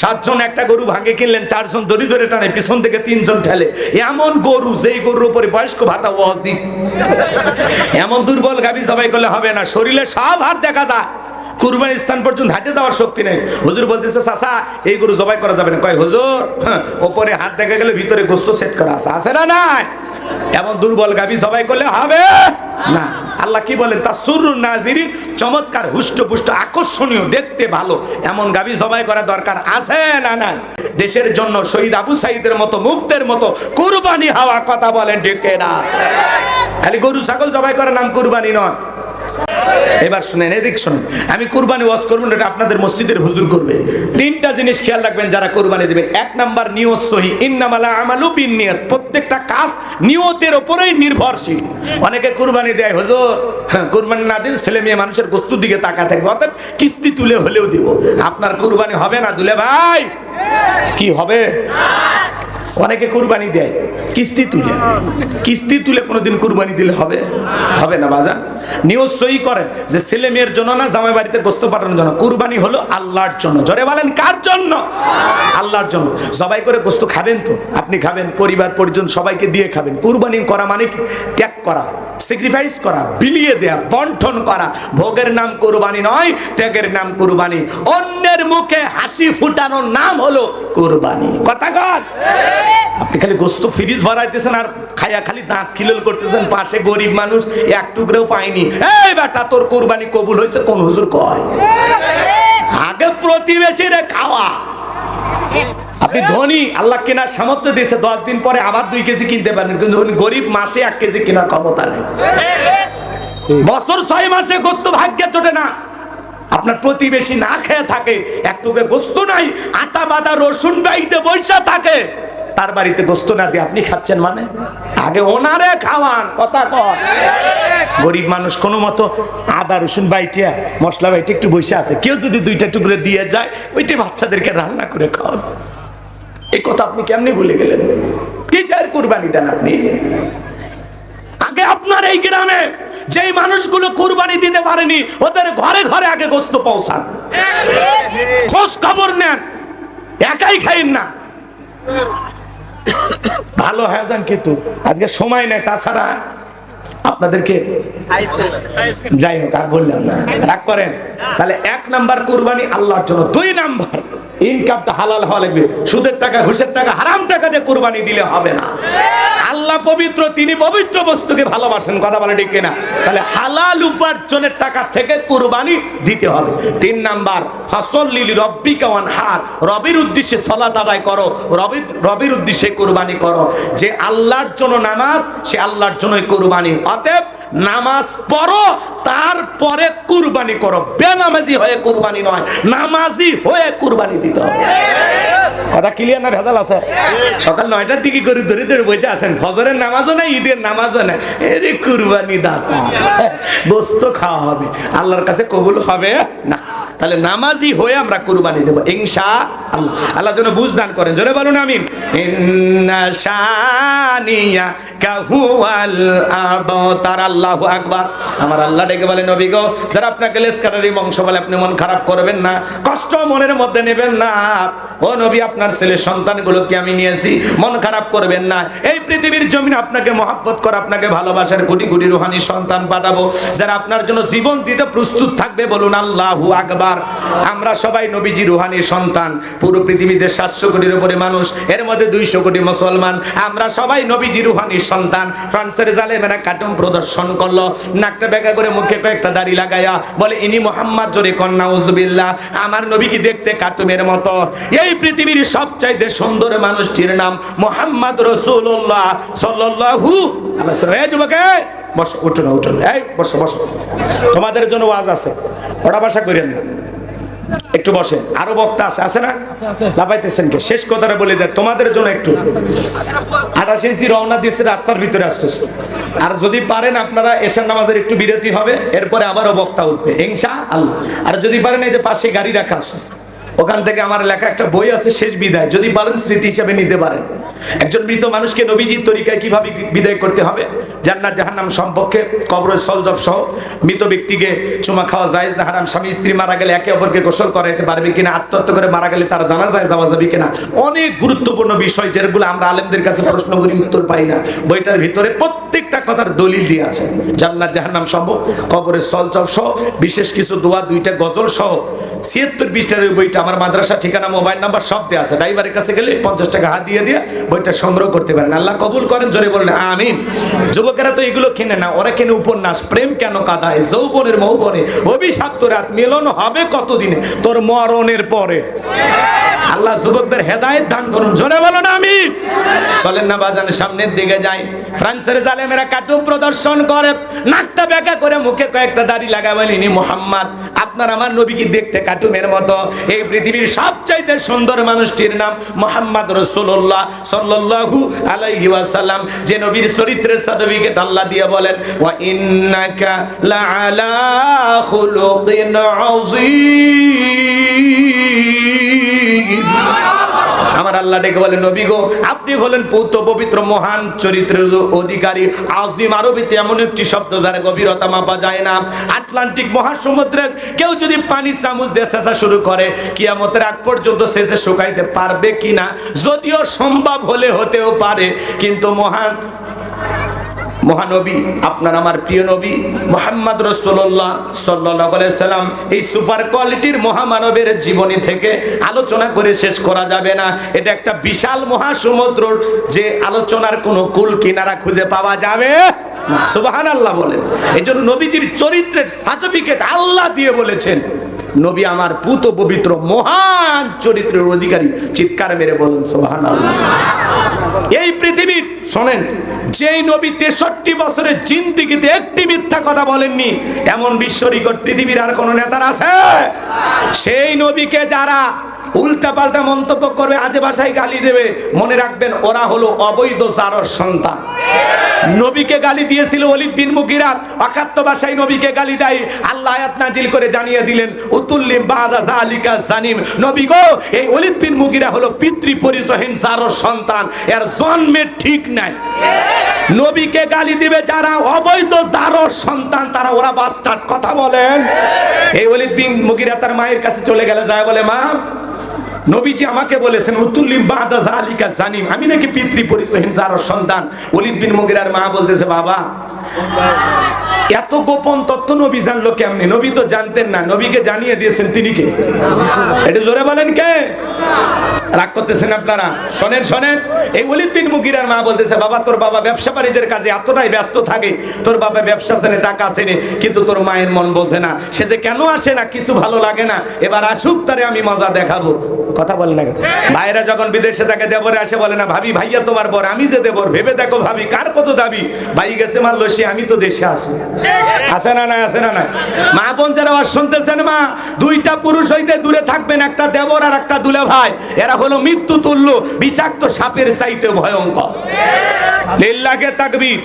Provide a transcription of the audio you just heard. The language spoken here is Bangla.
সাতজন একটা গরু ভাগে কিনলেন চারজন দড়ি ধরে টানে পিছন থেকে তিনজন ঠেলে। এমন গরু যেই গরুর উপরে বয়স্ক ভাতা ওয়াজিব। এমন দুর্বল গাবি সবাই করলে হবে না। শরীরে সব হাত দেখা যায়। কুরবানি স্থান পর্যন্ত হাঁটে যাওয়ার শক্তি নেই। হুজুর বলতেছে চাচা এই গরু জবাই করা যাবে না। কয় হুজুর হ্যাঁ, ওপরে হাত দেখা গেলে ভিতরে গোস্ত সেট করা আছে। আছে না নাই? এমন দুর্বল গাবি জবাই করলে হবে না। আল্লাহ কি বলেন? তা সুর নাজিরিন, চমৎকার হুষ্ট পুষ্ট আকর্ষণীয়, দেখতে ভালো। এমন গাবি জবাই করা দরকার আছে না না দেশের জন্য শহীদ আবু সাইদের মতো মুক্তের মতো কুরবানি হওয়া কথা বলেন ডেকে না খালি গরু, ছাগল জবাই করার নাম কুরবানি নয়। এবার শুনেন এদিক শুনেন। আমি কুরবানি ওয়াজ করব এটা আপনাদের মসজিদের হুজুর করবে। তিনটা জিনিস খেয়াল রাখবেন যারা কুরবানি দেবেন। এক নাম্বার নিয়ত সহি। ইন্নামালা আমালু বিন নিয়ত প্রত্যেকটা কাজ নিয়তের ওপরেই নির্ভরশীল। অনেকে কুরবানি দেয় হুজুর হ্যাঁ, কুরবানি না দিলে ছেলে মেয়ে মানুষের বস্তুর দিকে তাকা থাকবে। অর্থাৎ কিস্তি তুলে হলেও দিব। আপনার কুরবানি হবে না দুলে ভাই। কি হবে? অনেকে কুরবানি দেয় কিস্তি তুলে। কিস্তি তুলে কোনোদিন কুরবানি দিলে হবে? হবে না বাজান? নিউজ সই করেন যে ছেলে মেয়ের জন্য না, জামাই বাড়িতে গোস্ত পাঠানোর জন্য। কুরবানি হলো আল্লাহর জন্য। জোরে বলেন, কার জন্য? আল্লাহর জন্য। সবাই করে গোস্ত খাবেন তো? আপনি খাবেন, পরিবার, পরিজন সবাইকে দিয়ে খাবেন। কুরবানি করা মানে কি? ত্যাগ করা স্যাক্রিফাইস করা, বিলিয়ে দেয়া, বন্টন করা। ভোগের নাম কুরবানি নয়, ত্যাগের নাম কুরবানি। অন্যের মুখে হাসি ফুটানোর নাম হলো কুরবানি। কথা কর আপনি খালি গোস্ত ফ্রিজ ভরাইতেছেন আর খাইয়া খালি দাঁত খিলল করতেছেন, পাশে গরিব মানুষ, এক টুকরেও পায়নি। এই বেটা, তোর কোরবানি কবুল হয়েছে, কোন হুজুর কয়? আগে প্রতিবেশীরে খাওয়া। আপনি ধনী, আল্লাহ কেনার সামর্থ্য দিয়েছে, দশ দিন পরে আবার দুই কেজি কিনতে পারেন। কিন্তু গরিব, মাসে এক কেজি কেনার ক্ষমতা নেই। বছর ছয় মাসে গোস্ত ভাগ্যে চটে না। আপনার প্রতিবেশী না খেয়ে থাকে, এক টুকে গোস্ত নাই, আটা, বাদা, রসুন বাইতে বৈশা থাকে। তার বাড়িতে গোস্ত না দিয়ে আপনি খাচ্ছেন মানে? আগে ওনারে খাওয়ান, কথা কর গরিব মানুষ কোনো মতো আদা, রসুন বাইটিয়া, মশলা বাইটে একটু বসে আছে। কেউ যদি দুইটা টুকরে দিয়ে যায়, ওইটা বাচ্চাদেরকে রান্না করে খাওয়ান এই কথা আপনি কেমনি ভুলে গেলেন? কি চার কুরবানি দেন আপনি? আগে আপনার এই গ্রামে যেই মানুষগুলো কুরবানি দিতে পারেনি, ওদের ঘরে ঘরে আগে গোস্ত পৌঁছান। খোঁজ খবর নেন। একাই খাইন না। ভালো হয়ে যান কিন্তু। আজকে সময় নেই, তাছাড়া আপনাদেরকে যাই হোক আর বললাম না। রাগ করেন। তাহলে এক নাম্বার কুরবানি আল্লাহর জন্য। দুই নাম্বার। ইনকামটা হালাল হওয়া লাগবে। সুদের টাকা, ঘুষের টাকা, হারাম টাকা দিয়ে কুরবানি দিলে হবে না। আল্লাহ পবিত্র, তিনি পবিত্র বস্তুকে ভালোবাসেন, কথা বলে ঠিক কিনা? তাহলে হালাল উপার্জনের টাকা থেকে কুরবানি দিতে হবে। তিন নাম্বার, ফসল লিলি রব্বিকা হার রবির উদ্দেশ্যে সলাত আদায় করো, রবির রবির উদ্দেশ্যে কুরবানি করো। যে আল্লাহর জন্য নামাজ, সে আল্লাহর জন্যই কুরবানি। অতএব নামাজ পড়ো তারপরে কুরবানি করো। বেনামাজি হয়ে কুরবানি নয় নামাজি হয়ে কুরবানি দিতে হবে। কথা ক্লিয়ার না, ভেজাল আছে। সকাল নয়টার দিকে করে ধরে ধরে বসে আছেন। ফজরের নামাজও নেই, ঈদের নামাজও নেই। এরে কুরবানি দাতা। গোস্ত খাওয়া হবে। আল্লাহর কাছে কবুল হবে? না। তাহলে নামাজি হয়ে আমরা কুরবানি দেবো, ইনশা আল্লাহ। আল্লাহ যেন বুঝ দান করেন। জোরে বলুন কাহুয়াল আবতার। আল্লাহু আকবার। আমার আল্লাহ ডেকে বলে, নবী গো, যারা আপনাকে লেসকাটারি বংশ বলে, আপনি মন খারাপ করবেন না। কষ্ট মনের মধ্যে নেবেন না। ও নবী আপনার ছেলে সন্তানগুলোকে আমি নিয়েছি, মন খারাপ করবেন না। এই পৃথিবীর জমিনে আপনাকে মহাব্বত করে, আপনাকে ভালোবাসার কোটি কোটি রুহানি সন্তান পাঠাবো। যারা আপনার জন্য জীবন দিতে প্রস্তুত থাকবে, বলুন আল্লাহু আকবার। আমরা সবাই নবীজি রুহানি সন্তান। পুরো পৃথিবীতে সাতশো কোটির উপরে মানুষ, এর মধ্যে দুইশো কোটি মুসলমান। আমরা সবাই নবীজি রুহানি সন্তান। ফ্রান্সের জালেমেরা কার্টুন প্রদর্শন করল। নাকটা বেকা করে মুখে কয়েকটা দাড়ি লাগাইয়া বলে, ইনি মোহাম্মদ, জোরে কন্যা উজবিল্লাহ আমার নবী কি দেখতে কার্টুনের মতো। এই পৃথিবীর সবচাইতে সুন্দর মানুষটির নাম মোহাম্মদ রসুল্লাহ। এই যুবকে বসো উঠো না উঠো এই বসো বসো। তোমাদের জন্য ওয়াজ আছে। ওটা বাসা করেন না। একটু বসে। আরও বক্তা আছে আছে না? লাফাইতেছেন কে? শেষ কথাটা বলে যায় তোমাদের জন্য একটু। আঠাশ ইঞ্চি রওনা দিয়েছে রাস্তার ভিতরে আসতেছে। আর যদি পারেন আপনারা এশার নামাজের একটু বিরতি হবে এরপরে আবারও বক্তা উঠবে হিংসা আল্লাহ আর যদি পারেন এই যে পাশে গাড়ি রাখা আছে। ওখান থেকে আমার লেখা একটা বই আছে, শেষ বিদায়। যদি পারেন স্মৃতি হিসাবে নিতে পারেন। একজন মৃত মানুষকে নবীজির তরিকায় কীভাবে বিদায় করতে হবে? জান্নাত জাহান্নাম সম্পর্কে কবরের সলজব সহ মৃত ব্যক্তিকে চুমা খাওয়া যায় না, হারাম স্বামী, স্ত্রী মারা গেলে একে অপরকে গোসল করাইতে পারবে কিনা, আত্মহত্যা করে মারা গেলে তারা জানা যায় যাওয়া যাবে কিনা? অনেক গুরুত্বপূর্ণ বিষয় যেগুলো আমরা আলেমদের কাছে প্রশ্ন করি, উত্তর পাই না। বইটার ভিতরে প্রত্যেকটা কথার দলিল দিয়ে আছে। জান্নাত জাহান্নাম সম্ভব কবরের সলজব সহ বিশেষ কিছু দোয়া, দুইটা গজল সহ ছিয়াত্তর পৃষ্ঠার ওই বইটা আমার মাদ্রাসা ঠিকানা, মোবাইল নাম্বার সব দেওয়া আছে। ড্রাইভারের কাছে গেলে পঞ্চাশ টাকা হাত দিয়ে দিয়ে বইটা সংগ্রহ করতে পারেন। আল্লাহ কবুল করেন, জোরে বলেন আমিন। যুবকেরা তো এগুলো কেনে না, ওরা কেনে উপন্যাস। প্রেম কেন কাদায়? যৌবনের মৌবনে। অভিশাপ্ত রাত, মিলন হবে কতদিনে? তোর মরণের পরে। আল্লাহ যুবকদের হেদায়ত দান করুন। জোরে বলো না আমি চলেন না বাজানের সামনের দিকে যাই। ফ্রান্সের জালেমেরা কার্টুন প্রদর্শন করে। নাকটা বেঁকা করে মুখে কয়েকটা দাড়ি লাগাবেন। মোহাম্মদ আপনার আমার নবীকে দেখতে কার্টুনের মতো। এই পৃথিবীর সবচাইতে সুন্দর মানুষটির নাম মোহাম্মদ রসুল্লাহ সাল্লু আলাইহি ওয়াসাল্লাম। যে নবীর চরিত্রের সার্টিফিকেট আল্লাহ দিয়ে বলেন, ওয়া ইন্নাকা লাআলা খুলুকিন আযীম। আমার আল্লাহ ডেকে বলেন নবী গো, আপনি হলেন পৌত পবিত্র মহান চরিত্রের অধিকারী। আজিম আরবিতে এমন একটি শব্দ যার গভীরতা মাপা যায় না। আটলান্টিক মহাসমুদ্রের কেউ যদি পানি চামচ দিয়ে চেঁচা শুরু করে, কিয়ামতের আগ পর্যন্ত শেষে শুকাইতে পারবে কিনা? যদিও সম্ভব হলে হতেও পারে, কিন্তু মহান মহানবী, আপনার আমার প্রিয় নবী মোহাম্মদ রসোল্লাহ সাল্লাহ সাল্লাম, এই সুপার কোয়ালিটির মহামানবের জীবনী থেকে আলোচনা করে শেষ করা যাবে না। এটা একটা বিশাল মহাসমুদ্রর যে আলোচনার কোনো কুল কিনারা খুঁজে পাওয়া যাবে সুবাহান আল্লাহ বলেন। এই জন্য নবীজির চরিত্রের সার্টিফিকেট আল্লাহ দিয়ে বলেছেন। নবী আমার পুত পবিত্র মহান চরিত্রের অধিকারী। চিৎকার মেরে বলেন সোহান এই পৃথিবীর, শোনেন যে নবী তেষট্টি বছরের জিন্দিগিতে একটি মিথ্যা কথা বলেননি, এমন বিশ্ব রেকর্ড পৃথিবীর আর কোন নেতার আছে? সেই নবীকে যারা উল্টা পাল্টা মন্তব্য করবে, আজে বাসায় গালি দেবে। মনে রাখবেন, ওরা হলো অবৈধ জারর সন্তান। নবীকে গালি দিয়েছিল অলিদ বিন মুগিরা অকাত্য ভাষায় নবীকে গালি দেয়। আল্লাহ আয়াত নাজিল করে জানিয়ে দিলেন, উতুল্লিম বাদা যালিকা জানিম। নবী গো, এই অলিদ বিন মুগিরা হলো পিতৃ পরিচয়হীন জারর সন্তান। এর জন্মের ঠিক নাই। নবীকে গালি দিবে যারা অবৈধ জারর সন্তান, তারা ওরা বাস্টার্ড কথা বলেন। এই অলিদ বিন মুগিরা তার মায়ের কাছে চলে গেলে যায় বলে, মা নবীজি আমাকে বলেছেন উতুল্লিম বাদা জালিকা জানিম। আমি নাকি পিতৃ পরিচয়হীন, যার সন্তান। ওলিদ বিন মুগিরার মা বলতেছে, বাবা, এত গোপন তথ্য নবী জানলো কেমনে? নবী তো জানতেন না। নবীকে জানিয়ে দিয়েছেন, তিনি কে? এটা জোরে বলেন কে? রাগ করতেছেন আপনারা? শোনেন শোনেন। এই অলিদ বিন মুগিরার মা বলতেছে, বাবা, তোর বাবা ব্যবসা বাণিজ্যের কাজে এতটাই ব্যস্ত থাকে। তোর বাবা ব্যবসা সেনে টাকা আসেনি, কিন্তু তোর মায়ের মন বোঝে না। সে যে কেন আসে না, কিছু ভালো লাগে না। এবার আসুক, তারে আমি মজা দেখাবো। কথা বলে না ভাইরা যখন বিদেশে থাকে, দেবরে আসে, বলে, না, ভাবি, ভাইয়া তোমার বর, আমি যে দেবর, ভেবে দেখো ভাবি, কার কত দাবি? ভাই গেছে, মারলো, সে আমি তো দেশে আসি আসে না না আসে না না মা বোন যারা শুনতেছেন মা, দুইটা পুরুষ হইতে দূরে থাকবেন, একটা দেবর আর একটা দুলে ভাই এরা হলো মৃত্যু তুল্য বিষাক্ত সাপের চাইতে ভয়ঙ্কর। লিল্লাকে তাকবীর।